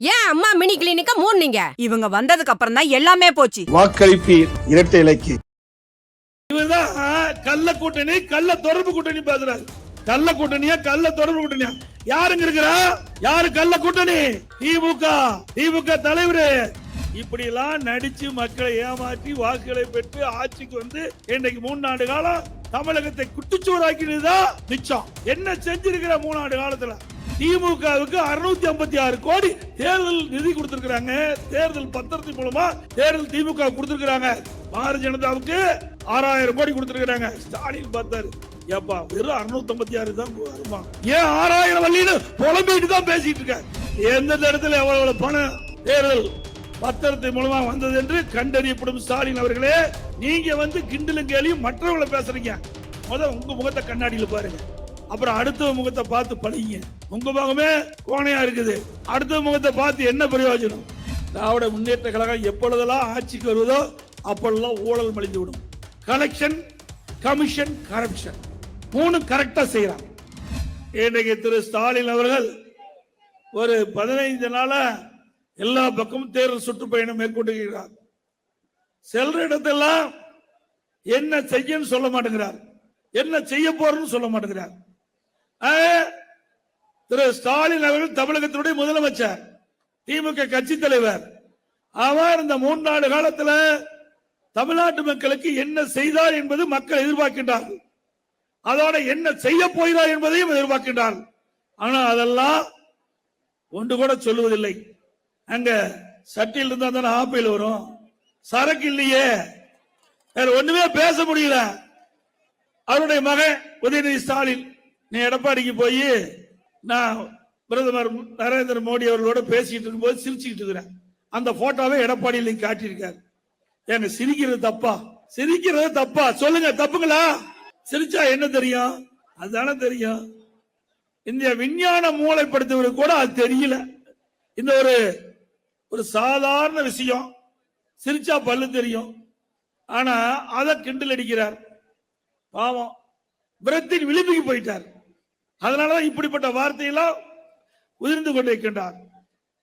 ஏன் அம்மா மினி கிளினிக்க மூடுனீங்க? இவங்க வந்ததுக்கு அப்புறம் தான் எல்லாமே போச்சு. வாக்களிப்பீர் இரட்டை இலைக்கு. இவர்தான் கள்ள கூட்டணி கள்ள தொடர்பு கூட்டணி பேசுறாரு. கள்ள கூட்டணியா கள்ள தொடர்பு கூட்டணியா? யாருங்க இருக்கிறா? யாரு கள்ள கூட்டணி? திமுக. திமுக தலைவரு. இப்படி எல்லாம் நடிச்சு மக்களை ஏமாற்றி வாக்குகளை பெற்று ஆட்சிக்கு வந்து இன்னைக்கு மூணு ஆண்டு காலம் தமிழகத்தை குட்டிச்சோறாக்கினதுதான் மிச்சம். என்ன செஞ்சிருக்கிற மூணு ஆண்டு காலத்துல? திமுகவுக்கு அறுநூத்தி ஐம்பத்தி ஆறு கோடி தேர்தல் நிதி கொடுத்திருக்கிறாங்க. தேர்தல் பத்திரத்தின் மூலமா தேர்தல் திமுக கொடுத்திருக்கிறாங்க. பாரதிய ஜனதாவுக்கு ஆறாயிரம் கோடி கொடுத்திருக்கிறாங்க. ஸ்டாலின் பார்த்தாரு. ஏப்பா வெறும் அறுநூத்தி ஐம்பத்தி ஆறு தான் வருமா? ஏன் ஆறாயிரம் வள்ளின்னு புலம்பிட்டு தான் பேசிட்டு இருக்க? எந்தெந்த இடத்துல எவ்வளவு பணம்? தேர்தல் பத்திரத்தை மூலமா வந்தது என்று கண்டறியப்படும் ஸ்டாலின் அவர்களே நீங்க வந்து கிண்டலும் கேலியும் மற்றவங்களை பேசுறீங்க. முதல் உங்க முகத்தை கண்ணாடியில் பாருங்க. அப்புறம் அடுத்த முகத்தை பார்த்து பழகிங்க உங்க முகமே கோணையா இருக்குது. அடுத்த முகத்தை பார்த்து என்ன பிரயோஜனம்? திராவிட முன்னேற்ற கழகம் எப்பொழுதெல்லாம் ஆட்சிக்கு வருவதோ அப்பொழுதெல்லாம் ஊழல் மலிந்து விடும். கலெக்ஷன் கமிஷன் கரப்ஷன் மூணு கரெக்டா செய்யறாங்க இன்றைக்கு திரு ஸ்டாலின் அவர்கள் ஒரு பதினைந்து நாளா எல்லா பக்கமும் தேர்தல் சுற்றுப்பயணம் மேற்கொண்டிருக்கிறார். செல்ற இடத்தெல்லாம் என்ன செய்யன்னு சொல்ல மாட்டேங்கிறார். என்ன செய்ய போறன்னு சொல்ல மாட்டேங்கிறார். திரு ஸ்டாலின் அவர்கள் தமிழகத்தினுடைய முதலமைச்சர் திமுக கட்சி தலைவர். அவர் இந்த மூன்றாண்டு காலத்தில் தமிழ்நாட்டு மக்களுக்கு என்ன செய்தார் என்பது மக்கள் எதிர்பார்க்கின்றார்கள். அதோட என்ன செய்ய போகிறார் என்பதையும் எதிர்பார்க்கின்றார்கள். ஆனால் அதெல்லாம் ஒன்று கூட சொல்லுவதில்லை. அங்க சட்டியில் இருந்தா தானே ஆப்பிள் வரும். சரக்கு இல்லையே. வேற ஒண்ணுமே பேச முடியல. அவருடைய மகன் உதயநிதி ஸ்டாலின். நீ எடப்பாடிக்கு போய் நான் பிரதமர் நரேந்திர மோடி அவர்களோட பேசிக்கிட்டு இருக்கும்போது சிரிச்சுக்கிட்டு இருக்கிறேன். அந்த போட்டோவை எடப்பாடியில் நீங்க காட்டியிருக்காரு. ஏங்க சிரிக்கிறது தப்பா? சிரிக்கிறது தப்பா? சொல்லுங்க தப்புங்களா? சிரிச்சா என்ன தெரியும்? அதுதானே தெரியும். இந்த விஞ்ஞான மூளைப்படுத்துவது கூட அது தெரியல. இந்த ஒரு ஒரு சாதாரண விஷயம். சிரிச்சா பல்லு தெரியும். ஆனா அதை கிண்டல் அடிக்கிறார். பாவம். பிரத்தின் விளிம்புக்கு போயிட்டார். அதனாலதான் இப்படிப்பட்ட வார்த்தையெல்லாம் உதிர்ந்து கொண்டிருக்கின்றார்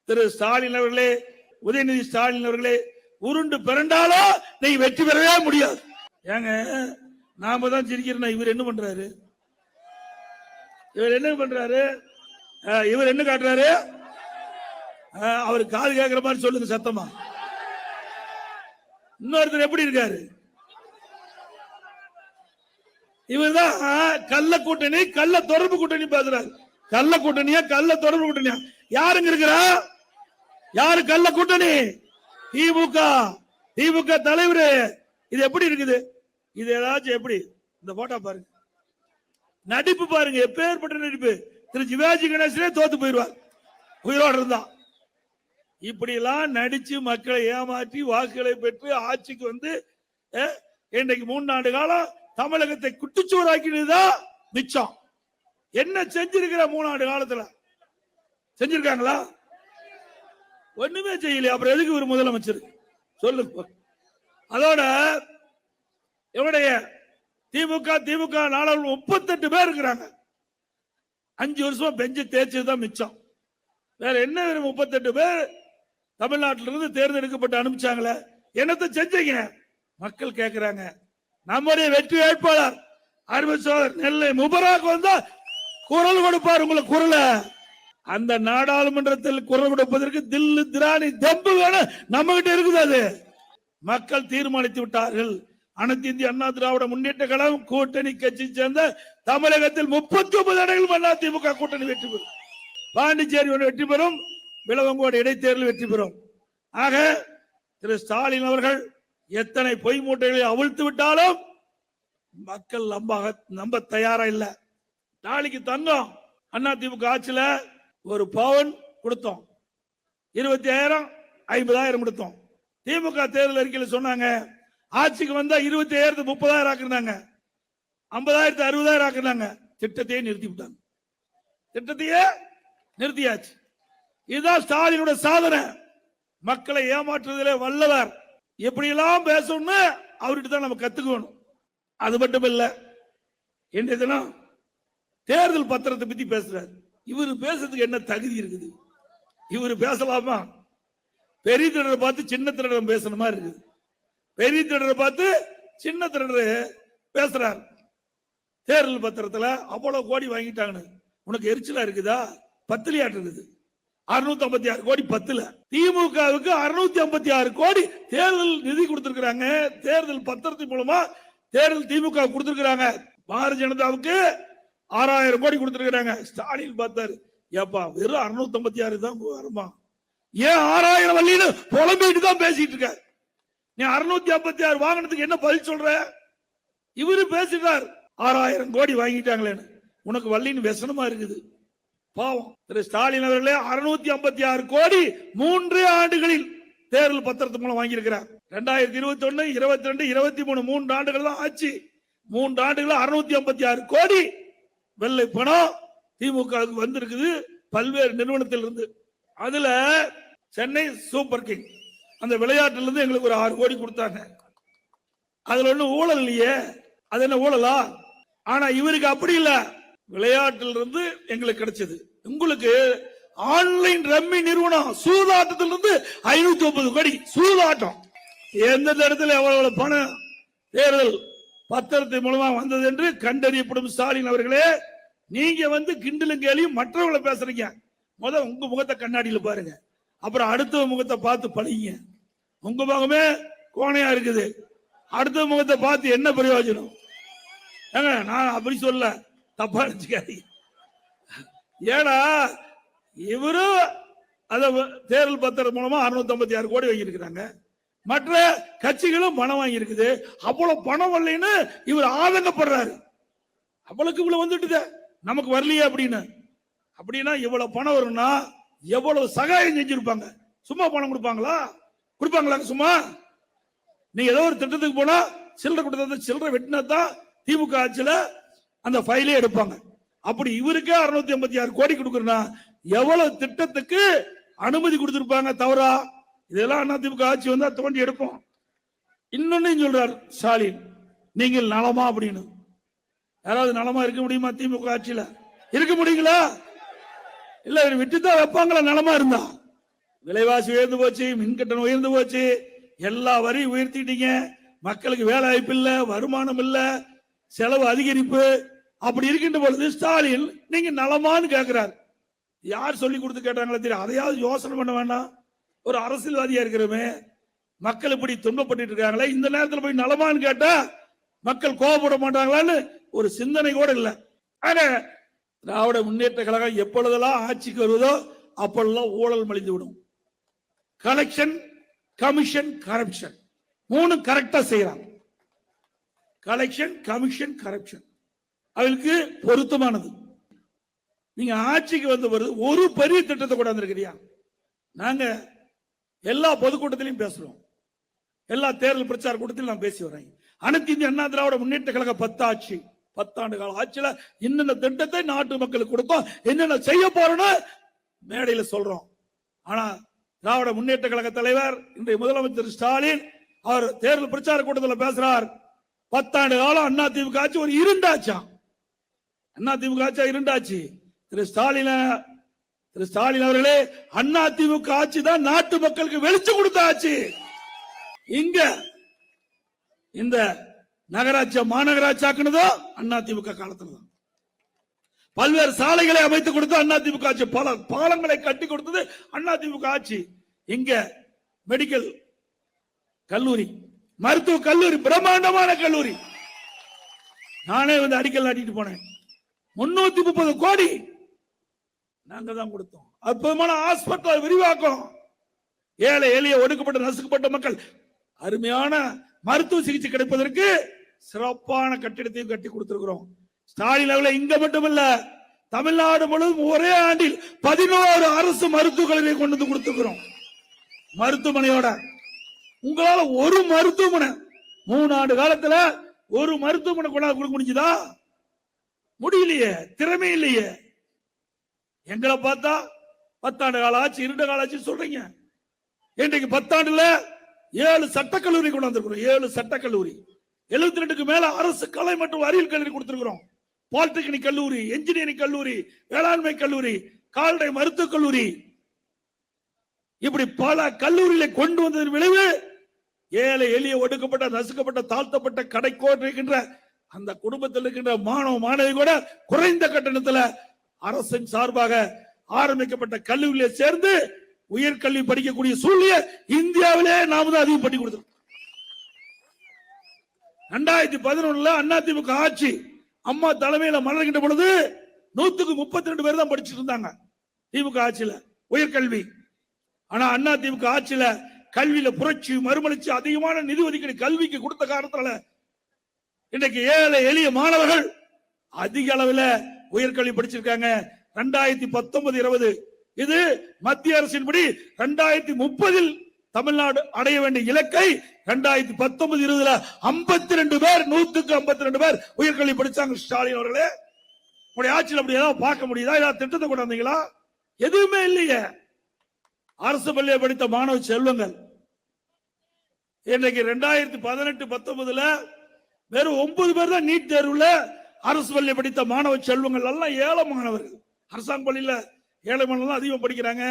திரு ஸ்டாலின் அவர்களே உதயநிதி ஸ்டாலின் அவர்களே உருண்டு பிறண்டாலோ நீ வெற்றி பெறவே முடியாது. ஏங்க நாம தான் சிரிக்கிறோம் இவர் என்ன பண்றாரு? இவர் என்ன பண்றாரு? இவர் என்ன காட்டுறாரு? அவர் காது கேட்கிற மாதிரி சொல்லுங்க சத்தமா. இன்னொருத்தர் எப்படி இருக்காரு? இவர் தான் கள்ள கூட்டணி கள்ள தொடர்பு கூட்டணி பேசுறாரு. கள்ள கூட்டணியா கள்ள தொடர்பு கூட்டணியா? யாருங்க இருக்கிறா? யாரு கள்ள கூட்டணி? திமுக. திமுக தலைவர். இது எப்படி இருக்குது? இது ஏதாச்சும் எப்படி? இந்த போட்டோ பாருங்க. நடிப்பு பாருங்க. எப்பேற்பட்ட நடிப்பு? திரு சிவாஜி கணேசனே தோத்து போயிடுவார். உயிரோடு இருந்தா. இப்படி எல்லாம் நடிச்சு மக்களை ஏமாற்றி வாக்குகளை பெற்று ஆட்சிக்கு வந்து இன்றைக்கு மூணு ஆண்டு காலம் தமிழகத்தை குட்டிச்சோறாக்கினதுதான் மிச்சம். என்ன செஞ்சிருக்கிற மூணு ஆண்டு காலத்துல? செஞ்சிருக்காங்களா? ஒண்ணுமே செய்யலையா அப்புறம் எதுக்கு ஒரு முதலமைச்சர்? சொல்லுங்க அதோட எவடைய திமுக திமுக நாடாளுமன்ற முப்பத்தெட்டு பேர் இருக்கிறாங்க. அஞ்சு வருஷமா பெஞ்சு தேய்ச்சதுதான் மிச்சம். வேற என்ன வேணும் முப்பத்தெட்டு பேர் தமிழ்நாட்டிலிருந்து தேர்ந்தெடுக்கப்பட்டு அனுப்பிச்சாங்களே? என்னத்தை செஞ்சீங்க? மக்கள் கேட்கிறாங்க நம்முடைய வெற்றி வேட்பாளர் அருமை சோதர் நெல்லை முபராக் வந்தா குரல் கொடுப்பார் உங்களுக்கு குரலை. அந்த நாடாளுமன்றத்தில் குரல் கொடுப்பதற்கு தில்லு திராணி தெம்பு வேணும் நம்ம கிட்ட இருக்குது அது. மக்கள் தீர்மானித்து விட்டார்கள். அனைத்து இந்திய அண்ணா திராவிட முன்னேற்ற கழகம் கூட்டணி கட்சி சேர்ந்த தமிழகத்தில் முப்பத்தி ஒன்பது இடங்களும் அண்ணா திமுக கூட்டணி வெற்றி பெறும். பாண்டிச்சேரி ஒன்று வெற்றி பெறும். விளவங்கோடு இடைத்தேர்தல் வெற்றி பெறும். ஆக திரு ஸ்டாலின் அவர்கள் எத்தனை பொய் மூட்டைகளை அவிழ்த்து விட்டாலும் மக்கள் நம்ப நம்ப தயாரா இல்ல. நாளைக்கு தங்கம் அண்ணா திமுக ஆட்சியில ஒரு பவுன் கொடுத்தோம். இருபத்தி ஆயிரம் ஐம்பதாயிரம் கொடுத்தோம். திமுக தேர்தல் அறிக்கையில் சொன்னாங்க ஆட்சிக்கு வந்தா இருபத்தி ஆயிரத்து முப்பதாயிரம் ஆக்குனாங்க ஐம்பதாயிரத்து அறுபதாயிரம் ஆக்குனாங்க திட்டத்தையே நிறுத்தி விட்டாங்க. திட்டத்தையே நிறுத்தியாச்சு. இதுதான் ஸ்டாலினோட சாதனை. மக்களை ஏமாற்றுவதிலே வல்லவர். எப்படியெல்லாம் பேசணும்னு அவர்கிட்ட தான் நம்ம கத்துக்கணும். அது மட்டும் இல்ல இன்றைய தினம் தேர்தல் பத்திரத்தை பத்தி பேசுறாரு. இவர் பேசுறதுக்கு என்ன தகுதி இருக்குது? இவர் பேசலாமா? பெரிய திருடரை பார்த்து சின்ன திருடர் பேசுன மாதிரி இருக்குது. பெரிய திருடரை பார்த்து சின்ன திருடர் பேசுறார். தேர்தல் பத்திரத்துல அவ்வளவு கோடி வாங்கிட்டாங்கன்னு. உனக்கு எரிச்சலா இருக்குதா? பத்திரியாட்டு இருக்குது. அறுநூத்தி ஐம்பத்தி ஆறு கோடி பத்துல. திமுகவுக்கு அறுநூத்தி ஐம்பத்தி ஆறு கோடி தேர்தல் நிதி கொடுத்திருக்கிறாங்க. தேர்தல் பத்திரத்தின் மூலமா தேர்தல் திமுக கொடுத்திருக்கிறாங்க. பாரதிய ஜனதாவுக்கு ஆறாயிரம் கோடி கொடுத்திருக்கிறாங்க. ஸ்டாலின் பார்த்தாரு. ஏப்பா வெறும் அறுநூத்தி ஐம்பத்தி ஆறு தான் வருமா? ஏன் ஆறாயிரம் வள்ளின்னு புலம்பிட்டு தான் பேசிட்டு இருக்க நீ அறுநூத்தி ஐம்பத்தி ஆறு வாங்கினதுக்கு என்ன பதில் சொல்ற? இவரு பேசிட்டார். ஆறாயிரம் கோடி வாங்கிட்டாங்களேன்னு. உனக்கு வள்ளின்னு व्यசனமா இருக்குது. பாவம். திரு ஸ்டாலின் அவர்களே அறுநூத்தி ஐம்பத்தி ஆறு கோடி மூன்று ஆண்டுகளில் தேர்தல் பத்திரத்து மூலம் வாங்கியிருக்கிறார். ரெண்டாயிரத்தி இருபத்தி ஒண்ணு இருபத்தி ரெண்டு இருபத்தி மூணு மூன்று ஆண்டுகள் தான் ஆச்சு. மூன்று ஆண்டுகள் அறுநூத்தி ஐம்பத்தி ஆறு கோடி வெள்ளை பணம் திமுகவுக்கு வந்திருக்குது பல்வேறு நிறுவனத்தில் இருந்து அதுல சென்னை சூப்பர் கிங் அந்த விளையாட்டுல இருந்து எங்களுக்கு ஒரு ஆறு கோடி கொடுத்தாங்க. அதுல ஒன்றும் ஊழல் இல்லையே. அது என்ன ஊழலா? ஆனா இவருக்கு அப்படி இல்லை. விளையாட்டில் இருந்து எங்களுக்கு கிடைச்சது. உங்களுக்கு ஆன்லைன் ரம்மி நிறுவனம் சூதாட்டத்திலிருந்து ஐநூத்தி ஒன்பது கோடி சூதாட்டம். எந்தெந்த இடத்துல எவ்வளவு எவ்வளவு பணம் தேர்தல் பத்திரத்தின் மூலமா வந்தது என்று கண்டறியப்படும் ஸ்டாலின் அவர்களே நீங்க வந்து கிண்டலும் கேலியும் மற்றவங்களை பேசுறீங்க. முத உங்க முகத்தை கண்ணாடியில பாருங்க. அப்புறம் அடுத்த முகத்தை பார்த்து பழகிங்க உங்க முகமே கோணையா இருக்குது. அடுத்த முகத்தை பார்த்து என்ன பிரயோஜனம்? ஏங்க நான் அப்படி சொல்ல தப்பா நினைச்சுக்காதீங்க. ஏன்னா இவரும் அத தேர்தல் பத்திரம் மூலமா 656 ஆறு கோடி வாங்கியிருக்கிறாங்க. மற்ற கட்சிகளும் பணம் வாங்கியிருக்குது. அவ்வளவு பணம் வரலைன்னு இவர் ஆதங்கப்படுறாரு. அவளுக்கு இவ்வளவு வந்துட்டுதே. நமக்கு வரலையே அப்படின்னு. அப்படின்னா இவ்வளவு பணம் வரும்னா எவ்வளவு சகாயம் செஞ்சிருப்பாங்க. சும்மா பணம் கொடுப்பாங்களா? கொடுப்பாங்களா சும்மா? நீங்க ஏதோ ஒரு திட்டத்துக்கு போனா சில்லறை கொடுத்தா சில்லறை வெட்டினா தான் திமுக ஆட்சியில அந்த ஃபைலே எடுப்பாங்க. அப்படி இவருக்கே அறுநூத்தி ஐம்பத்தி ஆறு கோடி கொடுக்கறனா எவ்வளவு திட்டத்துக்கு அனுமதி கொடுத்திருப்பாங்க தவறா? இதெல்லாம் அதிமுக ஆட்சி வந்தா தோண்டி எடுப்போம். இன்னொன்னு சொல்றார் ஸ்டாலின் நீங்கள் நலமா அப்படின்னு. யாராவது நலமா இருக்க முடியுமா திமுக ஆட்சியில? இருக்க முடியுங்களா? இல்ல விட்டுதான் வைப்பாங்களா? நலமா இருந்தா? விலைவாசி உயர்ந்து போச்சு மின் கட்டணம் உயர்ந்து போச்சு. எல்லா வரியும் உயர்த்திட்டீங்க. மக்களுக்கு வேலை வாய்ப்பு இல்ல வருமானம் இல்ல செலவு அதிகரிப்பு. அப்படி இருக்கின்ற பொழுது ஸ்டாலின் நீங்க நலமான்னு கேட்கிறார் யார் சொல்லி கொடுத்து கேட்டாங்களோ தெரியும் அதையாவது யோசனை பண்ண வேண்டாம். ஒரு அரசியல்வாதியா இருக்கிறோமே மக்கள் இப்படி துன்பப்பட்டு இருக்காங்களே இந்த நேரத்தில் போய் நலமான்னு கேட்டா மக்கள் கோபப்பட மாட்டாங்களான்னு ஒரு சிந்தனை கூட இல்லை. ஆனா திராவிட முன்னேற்ற கழகம் எப்பொழுதெல்லாம் ஆட்சிக்கு வருவதோ அப்பொழுதெல்லாம் ஊழல் மலிந்து விடும். கலெக்ஷன் கமிஷன் கரப்ஷன் மூணு கரெக்டா செய்யறாங்க கலெக்ஷன் கமிஷன் கரப்ஷன் அவளுக்கு பொருத்தமானது. நீங்க ஆட்சிக்கு வந்த பிறகு ஒரு பெரிய திட்டத்தை கூட வந்திருக்கிறியா? நாங்க எல்லா பொதுக்கூட்டத்திலையும் பேசுறோம். எல்லா தேர்தல் பிரச்சார கூட்டத்திலும் நான் பேசி வரேன். அனைத்து இந்திய அண்ணா திராவிட முன்னேற்ற கழக பத்தாட்சி பத்தாண்டு கால ஆட்சியில என்னென்ன திட்டத்தை நாட்டு மக்களுக்கு கொடுத்தோம் என்னென்ன செய்ய போறோம்னு மேடையில சொல்றோம். ஆனா திராவிட முன்னேற்ற கழக தலைவர் இன்றைய முதலமைச்சர் ஸ்டாலின் அவர் தேர்தல் பிரச்சார கூட்டத்தில் பேசுறார். பத்தாண்டு காலம் அண்ணா திமுக ஆட்சி ஒரு இருண்டாச்சாம் அண்ணா திமுக ஆட்சி இருண்டாச்சு திரு ஸ்டாலின திரு ஸ்டாலின் அவர்களே அண்ணா திமுக ஆட்சி தான் நாட்டு மக்களுக்கு வெளிச்சம் கொடுத்த ஆட்சி இங்க இந்த நகராட்சி மாநகராட்சி ஆக்குனதோ அண்ணா திமுக காலத்துல தான் பல்வேறு சாலைகளை அமைத்து கொடுத்து அண்ணா திமுக ஆட்சி பல பாலங்களை கட்டி கொடுத்தது அண்ணா திமுக ஆட்சி. இங்க மெடிக்கல் கல்லூரி மருத்துவ கல்லூரி பிரம்மாண்டமான கல்லூரி. நானே வந்து அடிக்கல் நாட்டிட்டு போனேன். முன்னூத்தி முப்பது கோடி நாங்க தான் கொடுத்தோம். அற்புதமான ஹாஸ்பிட்டல் விரிவாக்கம். ஏழை எளிய ஒடுக்கப்பட்ட நசுக்கப்பட்ட மக்கள் அருமையான மருத்துவ சிகிச்சை கிடைப்பதற்கு சிறப்பான கட்டிடத்தையும் கட்டி கொடுத்திருக்கிறோம். ஸ்டாலின் அவர்களை இங்க மட்டுமல்ல தமிழ்நாடு முழுவதும் ஒரே ஆண்டில் பதினோரு அரசு மருத்துவக்கல்லூரியை கொண்டு வந்து கொடுத்துக்கிறோம் மருத்துவமனையோட உங்களால ஒரு மருத்துவமனை மூணு ஆண்டு காலத்துல ஒரு மருத்துவமனை கொண்டாந்து கொடுக்க முடிஞ்சுதா? முடியலையே திறமை இல்லையே எங்களை பார்த்தா பத்தாண்டு கால ஆட்சி இரண்டு கால ஆட்சி சொல்றீங்க. இன்றைக்கு பத்தாண்டுல ஏழு சட்டக்கல்லூரி கொண்டாந்துருக்கிறோம் ஏழு சட்டக்கல்லூரி. எழுபத்தி ரெண்டுக்கு மேல அரசு கலை மற்றும் அறிவியல் கல்லூரி கொடுத்திருக்கிறோம். பாலிடெக்னிக் கல்லூரி என்ஜினியரிங் கல்லூரி வேளாண்மை கல்லூரி கால்நடை மருத்துவக் கல்லூரி. இப்படி பல கல்லூரிகளை கொண்டு வந்ததன் விளைவு ஏழை எளிய ஒடுக்கப்பட்ட நசுக்கப்பட்ட தாழ்த்தப்பட்ட கடைக்கோட்டு இருக்கின்ற அந்த குடும்பத்தில் இருக்கின்ற மாணவ மாணவி கூட குறைந்த கட்டணத்துல அரசின் சார்பாக ஆரம்பிக்கப்பட்ட கல்லூரியில சேர்ந்து உயர்கல்வி படிக்கக்கூடிய சூழ்நிலை இந்தியாவிலே நாம தான் அதிகம் பண்ணி கொடுத்தோம் ரெண்டாயிரத்தி பதினொன்னுல அதிமுக ஆட்சி அம்மா தலைமையில மலர்கின்ற பொழுது நூத்துக்கு முப்பத்தி ரெண்டு பேர் தான் படிச்சுட்டு இருந்தாங்க திமுக ஆட்சியில உயர்கல்வி ஆனா அண்ணா திமுக ஆட்சியில கல்வியில புரட்சி மறுமலர்ச்சி அதிகமான நிதி ஒதுக்கீடு கல்விக்கு கொடுத்த காரணத்தால இன்னைக்கு ஏழை எளிய மாணவர்கள் அதிக அளவில் உயர்கல்வி படிச்சிருக்காங்க. ரெண்டாயிரத்தி பத்தொன்பது இருபது. இது மத்திய அரசின்படி ரெண்டாயிரத்தி முப்பதில் தமிழ்நாடு அடைய வேண்டிய இலக்கை ரெண்டாயிரத்தி பத்தொன்பது இருபதுல ஐம்பத்தி ரெண்டு பேர் நூத்துக்கு ஐம்பத்தி ரெண்டு பேர் உயர்கல்வி படிச்சாங்க ஸ்டாலின் அவர்களே. உங்களுடைய ஆட்சியில் அப்படி ஏதாவது பார்க்க முடியுதா? ஏதாவது திட்டத்தை கொண்டு வந்தீங்களா? எதுவுமே இல்லையே. அரசு பள்ளியை படித்த மாணவ செல்வங்கள். இன்னைக்கு ரெண்டாயிரத்தி பதினெட்டு பத்தொன்பதுல வெறும் ஒன்பது பேர் தான் நீட் தேர்வுல அரசு பள்ளி படித்த மாணவ செல்வங்கள். எல்லாம் ஏழை மாணவர்கள் அரசாங்க பள்ளியில ஏழை மாணவர்கள் அதிகம் படிக்கிறாங்க.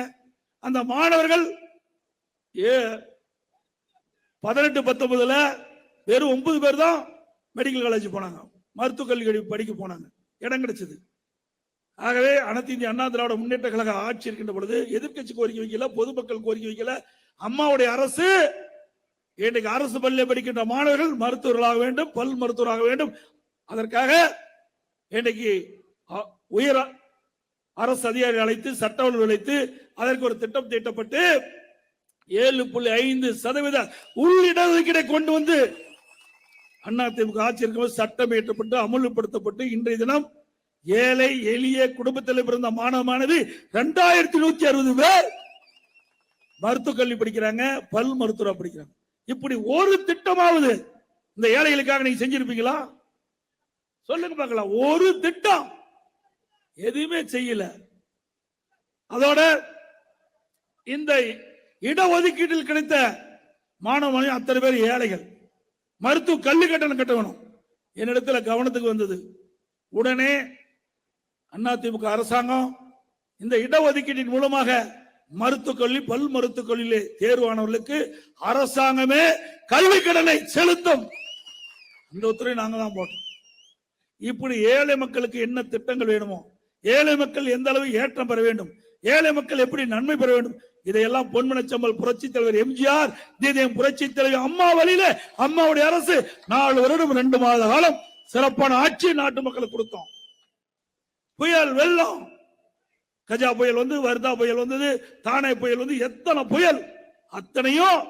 அந்த மாணவர்கள் ஏ பதினெட்டு பத்தொன்பதுல வெறும் ஒன்பது பேர் தான் மெடிக்கல் காலேஜ் போனாங்க. மருத்துவக் கல்வி படிக்க போனாங்க. இடம் கிடைச்சது. ஆகவே அனைத்து இந்திய அண்ணா திராவிட முன்னேற்ற கழக ஆட்சி இருக்கின்ற பொழுது எதிர்க்கட்சி கோரிக்கை வைக்கல பொதுமக்கள் கோரிக்கை வைக்கல. அம்மாவுடைய அரசு இன்றைக்கு அரசு பள்ளியில் படிக்கின்ற மாணவர்கள் மருத்துவர்களாக வேண்டும் பல் மருத்துவராக வேண்டும். அதற்காக இன்றைக்கு உயர் அரசு அதிகாரி அழைத்து சட்டம் அழைத்து அதற்கு ஒரு திட்டம் தீட்டப்பட்டு ஏழு புள்ளி ஐந்து சதவீத உள் கொண்டு வந்து அண்ணா திமுக ஆட்சி இருக்கும்போது சட்டம் இயற்றப்பட்டு அமல்படுத்தப்பட்டு இன்றைய தினம் ஏழை எளிய குடும்பத்தில் பிறந்த மாணவ மாணவி ரெண்டாயிரத்தி நூத்தி அறுபது பேர் மருத்துவ கல்வி படிக்கிறாங்க பல் மருத்துவரா படிக்கிறாங்க. இப்படி ஒரு திட்டமாவது இந்த ஏழைகளுக்காக நீங்க செஞ்சிருப்பீங்களா? சொல்லுங்க பார்க்கலாம். ஒரு திட்டம் எதுவுமே செய்யல. அதோட இந்த இடஒதுக்கீட்டில் கிடைத்த மாணவ அத்தனை பேர் ஏழைகள். மருத்துவ கல்வி கட்டணம் கட்ட வேணும் என்னிடத்துல கவனத்துக்கு வந்தது. உடனே அதிமுக அரசாங்கம் இந்த இடஒதுக்கீட்டின் மூலமாக மருத்துவக் கல்வி பல் மருத்துவக் கல்வியிலே தேர்வானவர்களுக்கு அரசாங்கமே கல்வி கடனை செலுத்தும். இந்த உத்தரவை நாங்க தான் போட்டோம் இப்படி ஏழை மக்களுக்கு என்ன திட்டங்கள் வேணுமோ ஏழை மக்கள் எந்த அளவு ஏற்றம் பெற வேண்டும் ஏழை மக்கள் எப்படி நன்மை பெற வேண்டும் இதையெல்லாம் பொன்மனச்சம்பல் புரட்சி தலைவர் எம்ஜிஆர் இதயம் புரட்சி தலைவர் அம்மா வழியில அம்மாவுடைய அரசு நாலு வருடம் ரெண்டு மாத காலம் சிறப்பான ஆட்சி நாட்டு மக்களுக்கு கொடுத்தோம். புயல் வெள்ளம் கஜா புயல் வந்து வர்தா புயல் வந்தது தானே புயல் வந்து எத்தனை புயல்? அத்தனையும்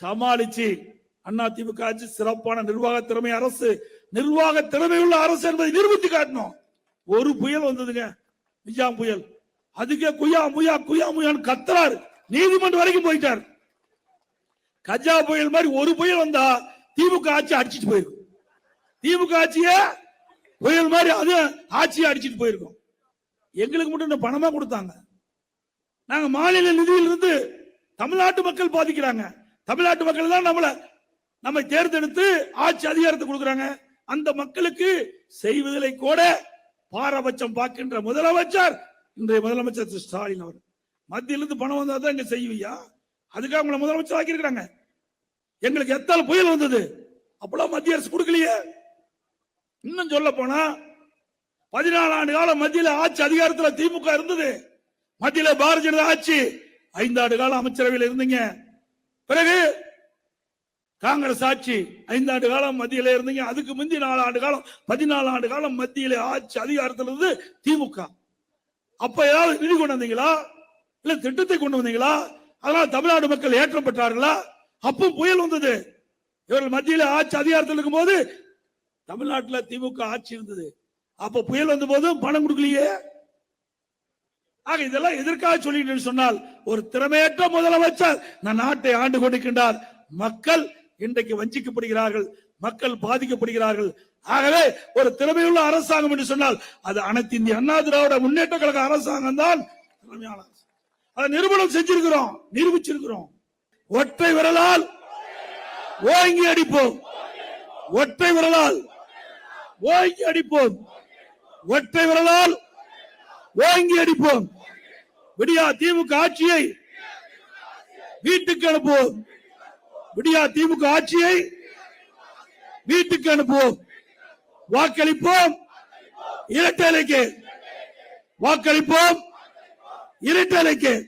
சமாளிச்சு அண்ணா திமுக ஆட்சி சிறப்பான நிர்வாக திறமை அரசு நிர்வாக திறமை உள்ள அரசு என்பதை நிரூபித்து காட்டணும். ஒரு புயல் வந்ததுங்க நிஜாம் புயல். அதுக்கே குயா முயா குயா முயான்னு கத்துறாரு. நீதிமன்றம் வரைக்கும் போயிட்டார். கஜா புயல் மாதிரி ஒரு புயல் வந்தா திமுக ஆட்சி அடிச்சிட்டு போயிருக்கும். திமுக ஆட்சிய புயல் மாதிரி அது ஆட்சியை அடிச்சிட்டு போயிருக்கும். எங்களுக்கு மட்டும் இந்த பணமா கொடுத்தாங்க. நாங்க மாநில நிதியிலிருந்து தமிழ்நாட்டு மக்கள் பாதிக்கிறாங்க. தமிழ்நாட்டு மக்கள் தான் நம்மள நம்மை தேர்ந்தெடுத்து ஆட்சி அதிகாரத்தை கொடுக்குறாங்க. அந்த மக்களுக்கு செய்வதிலை கூட பாரபட்சம் பார்க்கின்ற முதலமைச்சர் இன்றைய முதலமைச்சர் திரு ஸ்டாலின் அவர் மத்தியிலிருந்து பணம் வந்தா தான் இங்க செய்வியா? அதுக்காக உங்களை முதலமைச்சர் ஆக்கியிருக்கிறாங்க. எங்களுக்கு எத்தனை புயல் வந்தது? அப்பெல்லாம் மத்திய அரசு கொடுக்கலையே. இன்னும் சொல்ல போனா பதினாலு ஆண்டு காலம் மத்தியில் ஆட்சி அதிகாரத்தில் திமுக இருந்தது. மத்தியில் பாரதிய ஜனதா ஆட்சி ஐந்தாண்டு காலம் அமைச்சரவையில் இருந்தீங்க. பிறகு காங்கிரஸ் ஆட்சி ஐந்தாண்டு காலம் மத்தியில இருந்தீங்க. அதுக்கு முந்தி நாலு ஆண்டு காலம் பதினாலு ஆண்டு காலம் மத்தியில ஆட்சி அதிகாரத்தில் இருந்து திமுக. அப்ப ஏதாவது நிதி கொண்டு வந்தீங்களா? இல்ல திட்டத்தை கொண்டு வந்தீங்களா? அதனால தமிழ்நாடு மக்கள் ஏற்றம் பெற்றார்களா? அப்போ புயல் வந்தது. இவர்கள் மத்தியில ஆட்சி அதிகாரத்தில் இருக்கும்போது தமிழ்நாட்டில் திமுக ஆட்சி இருந்தது. அப்ப புயல் வந்த போதும் பணம் கொடுக்கலையே? ஆக இதெல்லாம் எதற்காக சொல்லிட்டு சொன்னால் ஒரு திறமையற்ற முதலமைச்சர் நான் நாட்டை ஆண்டு கொண்டிருக்கின்றார் மக்கள் இன்றைக்கு வஞ்சிக்கப்படுகிறார்கள் மக்கள் பாதிக்கப்படுகிறார்கள். ஆகவே ஒரு திறமையுள்ள அரசாங்கம் என்று சொன்னால் அது அனைத்து இந்திய அண்ணா திராவிட முன்னேற்ற கழக அரசாங்கம் தான் திறமையான அதை நிரூபணம் செஞ்சிருக்கிறோம் நிரூபிச்சிருக்கிறோம். ஒற்றை விரலால் ஓங்கி அடிப்போம். ஒற்றை விரலால் ஓங்கி அடிப்போம். ஒற்றை விரலால் ஓங்கி அடிப்போம். விடியா திமுக ஆட்சியை வீட்டுக்கு அனுப்புவோம். விடியா திமுக ஆட்சியை வீட்டுக்கு அனுப்புவோம். வாக்களிப்போம். இரட்டலைக்கு வாக்களிப்போம். இரட்டலைக்கு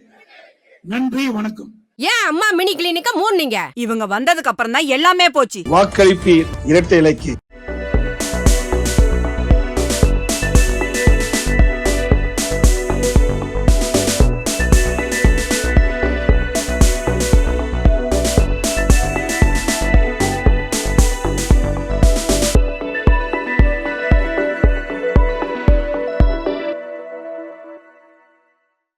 நன்றி வணக்கம். ஏன் அம்மா மினி கிளினிக்க மூடுனீங்க? இவங்க வந்ததுக்கு அப்புறம் தான் எல்லாமே போச்சு. வாக்களிப்பீர் இரட்டை இலைக்கு